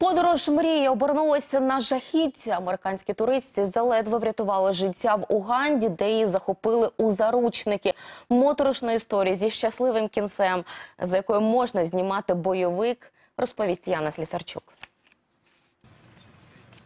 Подорож мрії обернулася на жахіття. Американські туристи заледве врятували життя в Уганді, де її захопили у заручники. Моторошна історія зі щасливим кінцем, за якою можна знімати бойовик, розповість Яна Слісарчук.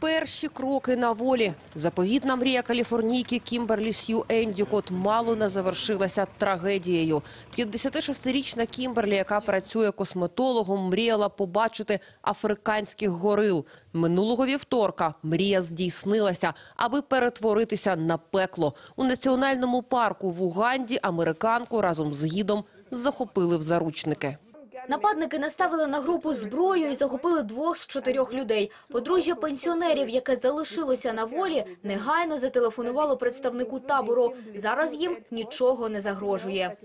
Перші кроки на волі. Заповітна мрія каліфорнійки Кімберлі Сью Ендікот мало не завершилася трагедією. 56-річна Кімберлі, яка працює косметологом, мріяла побачити африканських горил. Минулого вівторка мрія здійснилася, аби перетворитися на пекло. У національному парку в Уганді американку разом з гідом захопили в заручники. Нападники наставили на групу зброю і захопили двох з чотирьох людей. Подружжя пенсіонерів, яке залишилося на волі, негайно зателефонувало представнику табору. Зараз їм нічого не загрожує.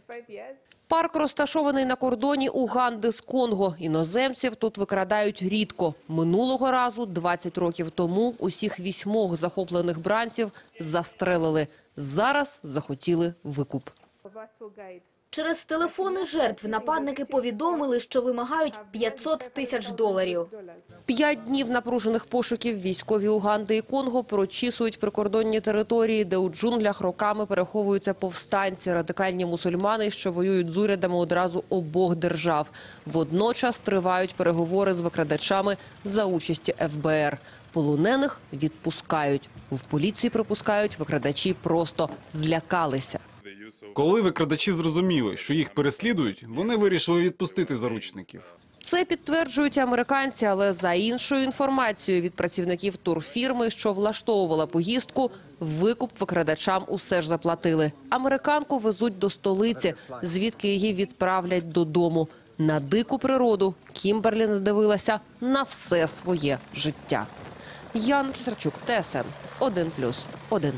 Парк розташований на кордоні Уганди з Конго. Іноземців тут викрадають рідко. Минулого разу, 20 років тому, усіх вісьмох захоплених бранців застрелили. Зараз захотіли викуп. Через телефони жертв нападники повідомили, що вимагають 500 тисяч доларів. П'ять днів напружених пошуків військові Уганди і Конго прочісують прикордонні території, де у джунглях роками переховуються повстанці, радикальні мусульмани, що воюють з урядами одразу обох держав. Водночас тривають переговори з викрадачами за участі ФБР. Полонених відпускають. В поліції припускають, викрадачі просто злякалися. Коли викрадачі зрозуміли, що їх переслідують, вони вирішили відпустити заручників. Це підтверджують американці, але за іншою інформацією від працівників турфірми, що влаштовувала поїздку, викуп викрадачам усе ж заплатили. Американку везуть до столиці, звідки її відправлять додому. На дику природу Кімберлі не дивилася на все своє життя. Яна Сарчук, ТСН 1+,1.